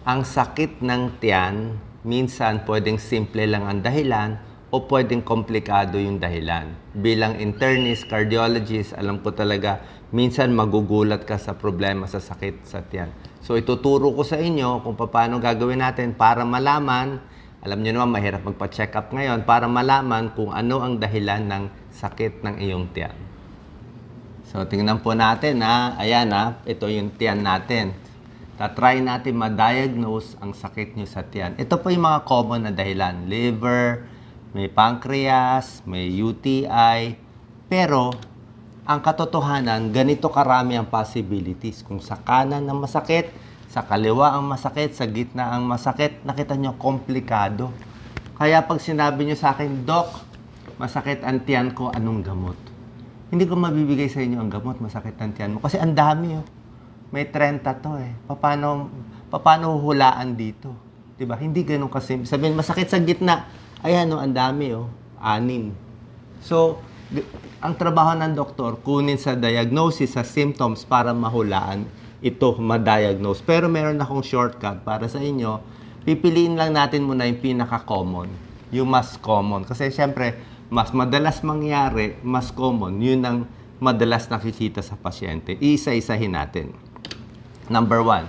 ang sakit ng tiyan, minsan pwedeng simple lang ang dahilan o pwedeng komplikado yung dahilan. Bilang internist, cardiologist, alam ko talaga, minsan magugulat ka sa problema sa sakit sa tiyan. So ituturo ko sa inyo kung paano gagawin natin para malaman, alam niyo naman mahirap magpa-check up ngayon, para malaman kung ano ang dahilan ng sakit ng iyong tiyan. So, tingnan po natin na, ayan na, ito yung tiyan natin. Tatry natin ma-diagnose ang sakit nyo sa tiyan. Ito po yung mga common na dahilan. Liver, may pancreas, may UTI. Pero, ang katotohanan, ganito karami ang possibilities. Kung sa kanan ang masakit, sa kaliwa ang masakit, sa gitna ang masakit, nakita nyo, komplikado. Kaya pag sinabi nyo sa akin, Doc, masakit ang tiyan ko, anong gamot? Hindi ko mabibigay sa inyo ang gamot, masakit ang tiyan mo. Kasi ang dami, oh. May 30 to eh. Paano, paano hulaan dito? 'Di ba? Hindi ganun kasi. Sabihin, masakit sa gitna. Ayan, oh, ang dami, oh. Anim. So, ang trabaho ng doktor, kunin sa diagnosis, sa symptoms para mahulaan ito, ma-diagnose. Pero meron akong shortcut para sa inyo. Pipiliin lang natin muna yung pinaka-common. Yung mas common. Kasi syempre, mas madalas mangyari, mas common. Yun ang madalas nakikita sa pasyente. Isa-isahin natin. Number one,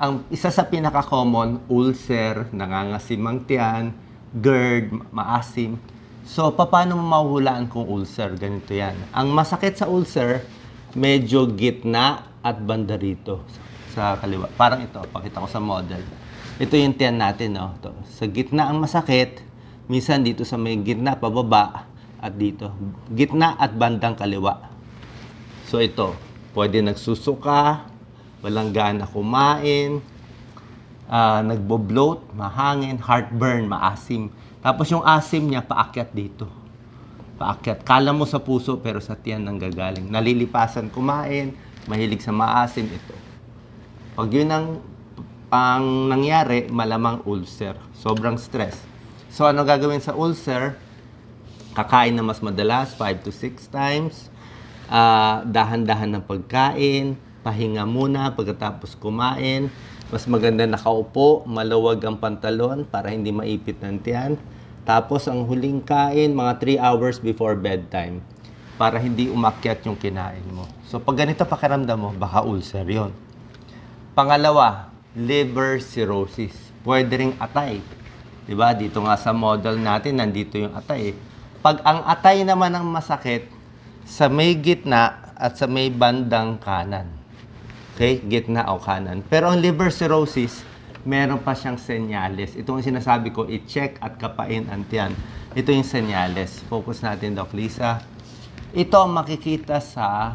ang isa sa pinaka-common, ulcer, nangangasimang tiyan, GERD, maasim. So, paano mo mahuhulaan kung ulcer? Ganito yan. Ang masakit sa ulcer, medyo gitna at banda rito sa kaliwa. Parang ito, pakita ko sa model. Ito yung tiyan natin, no? Ito. Sa gitna ang masakit, minsan dito sa may gitna, pababa, at dito. Gitna at bandang kaliwa. So ito, pwede nagsusuka, walang gana kumain, ah, nagbo-bloat, mahangin, heartburn, maasim. Tapos yung asim niya, paakyat dito. Paakyat. Kala mo sa puso, pero sa tiyan nang gagaling. Nalilipasan kumain, mahilig sa maasim, ito. Pag yun ang pang nangyari, malamang ulcer. Sobrang stress. So, ano gagawin sa ulcer? Kakain na mas madalas, 5 to 6 times. Ah, dahan-dahan ng pagkain. Pahinga muna pagkatapos kumain. Mas maganda nakaupo, maluwag ang pantalon para hindi maipit ng tiyan. Tapos, ang huling kain, mga 3 hours before bedtime para hindi umakyat yung kinain mo. So, pag ganito pakiramdam mo, baka ulcer yon. Pangalawa, liver cirrhosis. Pwede ring atay. 'Di ba? Dito nga sa model natin, nandito yung atay. Pag ang atay naman ang masakit, sa may gitna at sa may bandang kanan. Okay? Gitna o kanan. Pero ang liver cirrhosis, meron pa siyang senyales. Ito ang sinasabi ko, i-check at kapain ang tiyan. Ito yung senyales. Focus natin, Doc Lisa. Ito ang makikita sa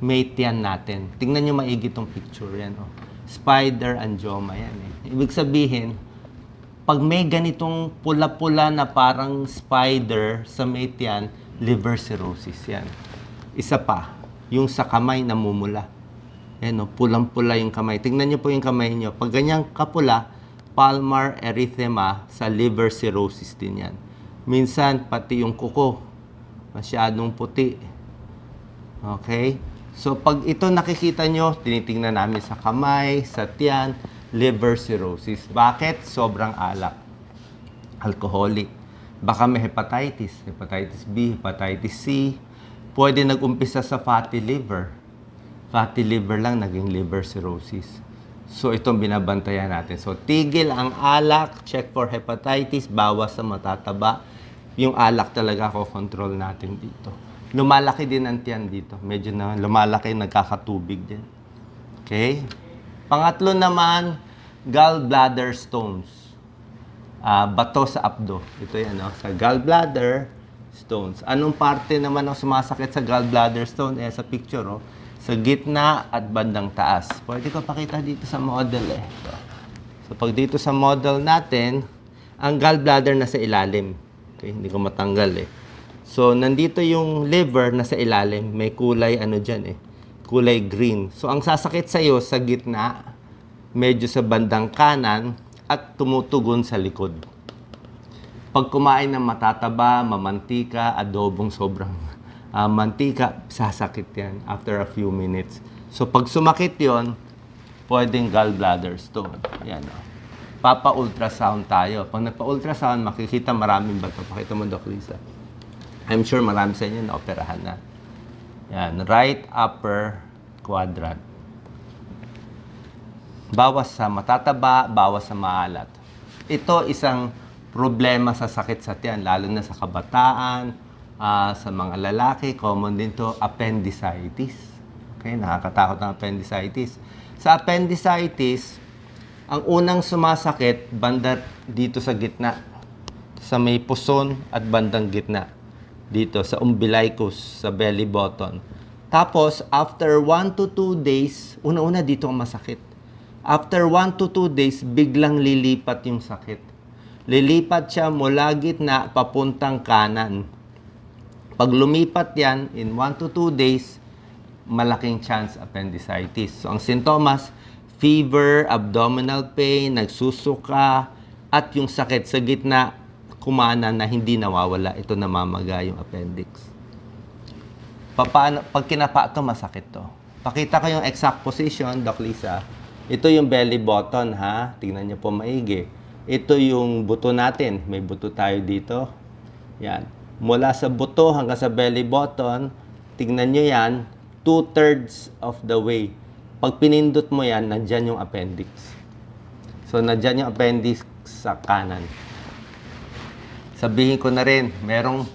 tiyan natin. Tingnan nyo maigi itong picture yan. Oh. Spider angioma yan. Eh. Ibig sabihin, pag may ganitong pula-pula na parang spider sa may tiyan, liver cirrhosis yan. Isa pa, yung sa kamay namumula. Yan, oh, pulang-pula yung kamay. Tingnan nyo po yung kamay nyo. Pag ganyang kapula, palmar erythema sa liver cirrhosis din yan. Minsan, pati yung kuko, masyadong puti. Okay? So, pag ito nakikita nyo, tinitingnan namin sa kamay, sa tiyan, liver cirrhosis. Bakit? Sobrang alak. Alcoholic. Baka may hepatitis, hepatitis B, hepatitis C. Pwede nag-umpisa sa fatty liver. Fatty liver lang, naging liver cirrhosis. So, itong binabantayan natin. So, tigil ang alak, check for hepatitis, bawas sa matataba. Yung alak talaga ko control natin dito. Lumalaki din ang tiyan dito. Medyo na lumalaki, nagkakatubig din. Okay? Pangatlo naman, gallbladder stones. Ah, bato sa abdo. Ito yan, no? Sa gallbladder stones. Anong parte naman ang sumasakit sa gallbladder stone? Eh, sa picture, oh. Sa gitna at bandang taas. Pwede ko pakita dito sa model, eh. So, pag dito sa model natin, ang gallbladder nasa ilalim. Okay, hindi ko matanggal, eh. So, nandito yung liver nasa ilalim. May kulay, ano dyan, eh. Kulay green. So, ang sasakit sa'yo sa gitna, medyo sa bandang kanan, at tumutugon sa likod. Pag kumain ng matataba, mamantika, adobong sobrang ah, mantika, sasakit yan after a few minutes. So pag sumakit yon, pwedeng gallbladder stone. Yan o. Papa-ultrasound tayo. Pag nagpa-ultrasound, makikita maraming bato. Pakita mo, Doc Lisa. I'm sure marami sa inyo na-operahan na. Yan, right upper quadrant. Bawas sa matataba, bawas sa maalat. Ito isang problema sa sakit sa tiyan, lalo na sa kabataan, ah, sa mga lalaki, common din to, appendicitis. Okay, nakakatakot ang appendicitis. Sa appendicitis, ang unang sumasakit, banda dito sa gitna, sa may puson at bandang gitna dito sa umbilicus, sa belly button. Tapos, after 1 to 2 days, una-una dito ang masakit. After 1 to 2 days, biglang lilipat yung sakit. Lilipat siya mula gitna papuntang kanan. Pag lumipat yan, in 1 to 2 days, malaking chance appendicitis. So, ang sintomas, fever, abdominal pain, nagsusuka, at yung sakit sa gitna, kumana na hindi nawawala. Ito namamaga yung appendix. Paano, pag kinapa to, masakit to. Pakita ko yung exact position, Doc Lisa. Ito yung belly button, ha? Tingnan niyo po maigi. Ito yung buto natin. May buto tayo dito. Yan. Mula sa buto hanggang sa belly button, tingnan niyo yan, two-thirds of the way. Pag pinindot mo yan, nandyan yung appendix. So, nandyan yung appendix sa kanan. Sabihin ko na rin, merong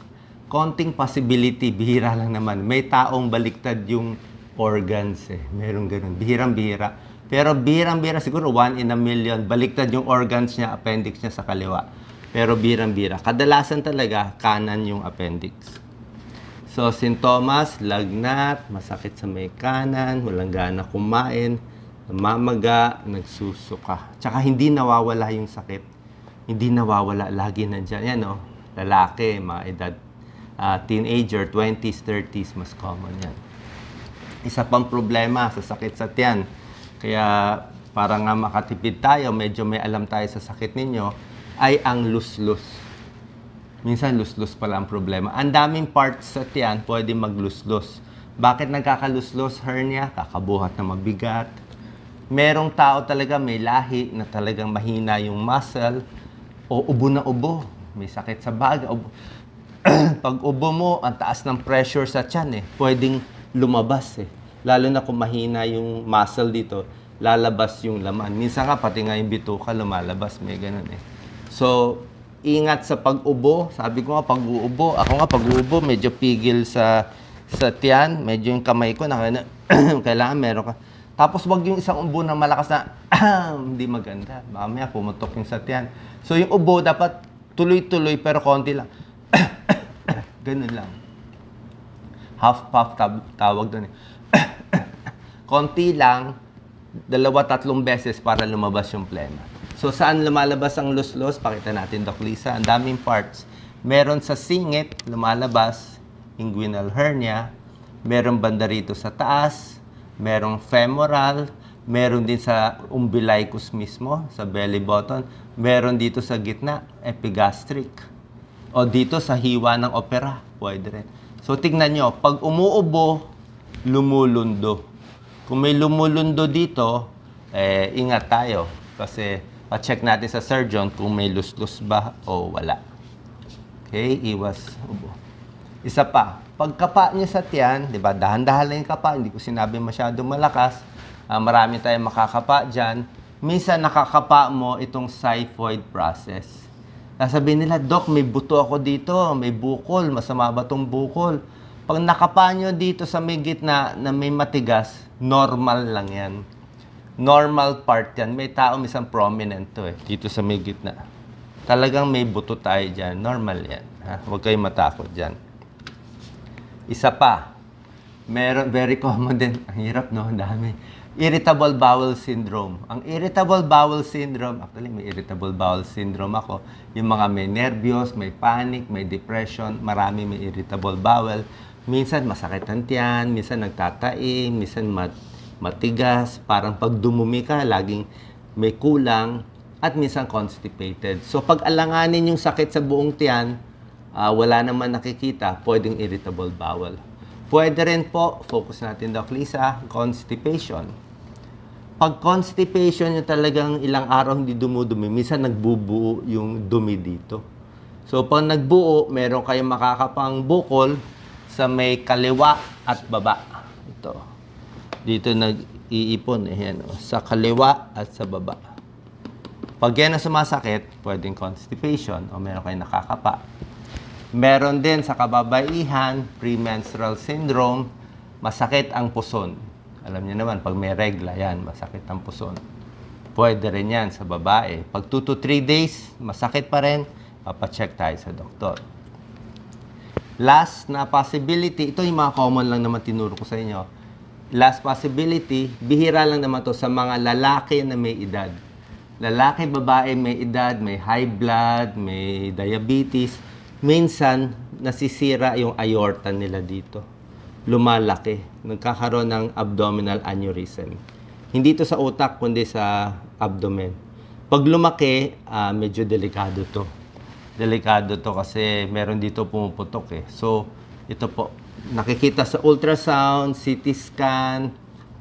konting possibility, bihira lang naman. May taong baliktad yung organs eh. Merong ganun. Bihirang-bihira. Pero bihirang-bihira, siguro one in a million, baliktad yung organs niya, appendix niya sa kaliwa. Pero bihirang-bihira. Kadalasan talaga, kanan yung appendix. So, sintomas, lagnat, masakit sa may kanan, walang gana kumain, namamaga, nagsusuka. Tsaka hindi nawawala yung sakit. Hindi nawawala, lagi nandyan. Yan o, lalaki, mga edad, ah, teenager, 20s, 30s, mas common yan. Isa pang problema sa sakit sa tiyan. Kaya para nga makatipid tayo, medyo may alam tayo sa sakit ninyo, ay ang luslus. Minsan luslus pala ang problema. Ang daming parts sa tiyan pwede magluslus. Bakit nagkakaluslus? Hernia, kakabuhat na mabigat. Merong tao talaga may lahi na talagang mahina yung muscle o ubo na ubo. May sakit sa baga. Ubo. Pag ubo mo, ang taas ng pressure sa tiyan eh. Pwedeng lumabas eh. Lalo na kung mahina yung muscle dito, lalabas yung laman. Minsan nga, pati nga yung bituka lumalabas. May ganun eh. So, ingat sa pag-ubo. Sabi ko nga, pag-uubo. Ako nga, pag-uubo, medyo pigil sa sa tiyan. Medyo yung kamay ko, na, kailangan meron ka. Tapos wag yung isang ubo na malakas na, hindi maganda. Mamaya pumutok yung sa tiyan. So yung ubo dapat tuloy-tuloy pero konti lang. Ganun lang. Half puff tab- tawag doon. eh. konti lang, dalawa tatlong beses para lumabas yung plema. So saan lumalabas ang luslos? Pakita natin, Doc Lisa. Ang daming parts. Meron sa singit, lumalabas, inguinal hernia. Meron banda rito sa taas. Merong femoral. Meron din sa umbilicus mismo, sa belly button. Meron dito sa gitna, epigastric. O dito sa hiwa ng opera, pwede rin. So tingnan nyo, pag umuubo, lumulundo. Kung may lumulundo dito, eh, ingat tayo. Kasi pa-check natin sa surgeon kung may luslus ba o wala. Okay, iwas ubo. Isa pa, pagkapa niya sa tiyan, di ba, dahan-dahan lang yung kapa, hindi ko sinabi masyadong malakas, Ah, marami tayong makakapa dyan. Minsan nakakapa mo itong xiphoid process. Sasabihin nila, Dok, may buto ako dito, may bukol, masama ba tong bukol? Pag nakapa nyo dito sa may gitna na may matigas, normal lang yan. Normal part yan. May tao minsan prominent to eh, dito sa may gitna. Talagang may buto tayo dyan. Normal yan. Ha? Huwag kayong matakot dyan. Isa pa, meron, very common din. Ang hirap, no? Ang dami. Irritable bowel syndrome. Ang irritable bowel syndrome, actually may irritable bowel syndrome ako. Yung mga may nervyos, may panic, may depression, marami may irritable bowel. Minsan masakit ang tiyan, minsan nagtatae, minsan mat, matigas, parang pag dumumi ka, laging may kulang, at minsan constipated. So pag alanganin yung sakit sa buong tiyan, ah, wala naman nakikita, pwedeng irritable bowel. Pwede rin po, focus natin Doc Lisa, constipation. Pag constipation yung talagang ilang araw hindi dumudumi, minsan nagbubuo yung dumi dito. So pag nagbuo, meron kayong makakapang bukol sa may kaliwa at baba. Ito. Dito nag-iipon eh, yan, oh, sa kaliwa at sa baba. Pag yan ang sumasakit, pwedeng constipation o meron kayong nakakapa. Meron din sa kababaihan, premenstrual syndrome, masakit ang puson. Alam niyo naman, pag may regla, yan, masakit ang puson. Pwede rin yan sa babae. Pag 2 to 3 days, masakit pa rin, papacheck tayo sa doktor. Last na possibility, ito yung mga common lang naman tinuro ko sa inyo. Last possibility, bihira lang naman to sa mga lalaki na may edad. Lalaki, babae, may edad, may high blood, may diabetes. Minsan, nasisira yung aorta nila dito. Lumalaki. Nagkakaroon ng abdominal aneurysm. Hindi to sa utak, kundi sa abdomen. Pag lumaki, ah, medyo delikado to delikado to kasi meron dito pumuputok eh. So, ito po, nakikita sa ultrasound, CT scan,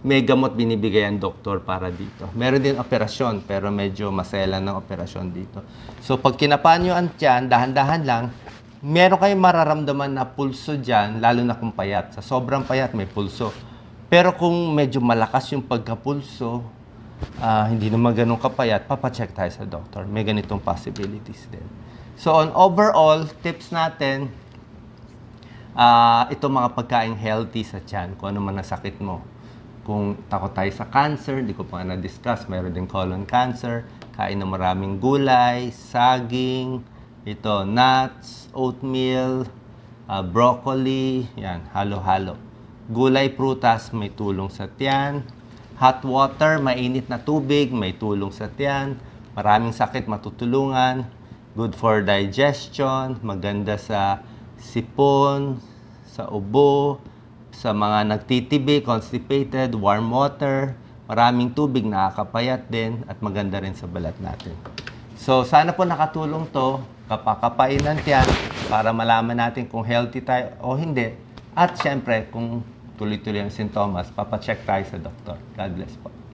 may gamot binibigay ang doktor para dito. Meron din operasyon, pero medyo masela ng operasyon dito. So, pag kinapaan nyo ang tiyan, dahan-dahan lang, meron kayong mararamdaman na pulso dyan, lalo na kung payat. Sa sobrang payat, may pulso. Pero kung medyo malakas yung pagkapulso, ah, hindi naman ganun kapayat, papacheck tayo sa doktor. May ganitong possibilities din. So on overall, tips natin, ah ito mga pagkain healthy sa tiyan, kung ano man ang sakit mo. Kung takot tayo sa cancer, di ko pa na-discuss, mayroon din colon cancer, kain ng maraming gulay, saging, ito, nuts, oatmeal, ah, broccoli, yan, halo-halo. Gulay, prutas, may tulong sa tiyan. Hot water, mainit na tubig, may tulong sa tiyan. Maraming sakit matutulungan. Good for digestion, maganda sa sipon, sa ubo, sa mga nagtitibi, constipated, warm water, maraming tubig, nakakapayat din, at maganda rin sa balat natin. So, sana po nakatulong to, kapakapain ng tiyan, para malaman natin kung healthy tayo o hindi. At syempre, kung tuloy-tuloy ang sintomas, papacheck tayo sa doktor. God bless po.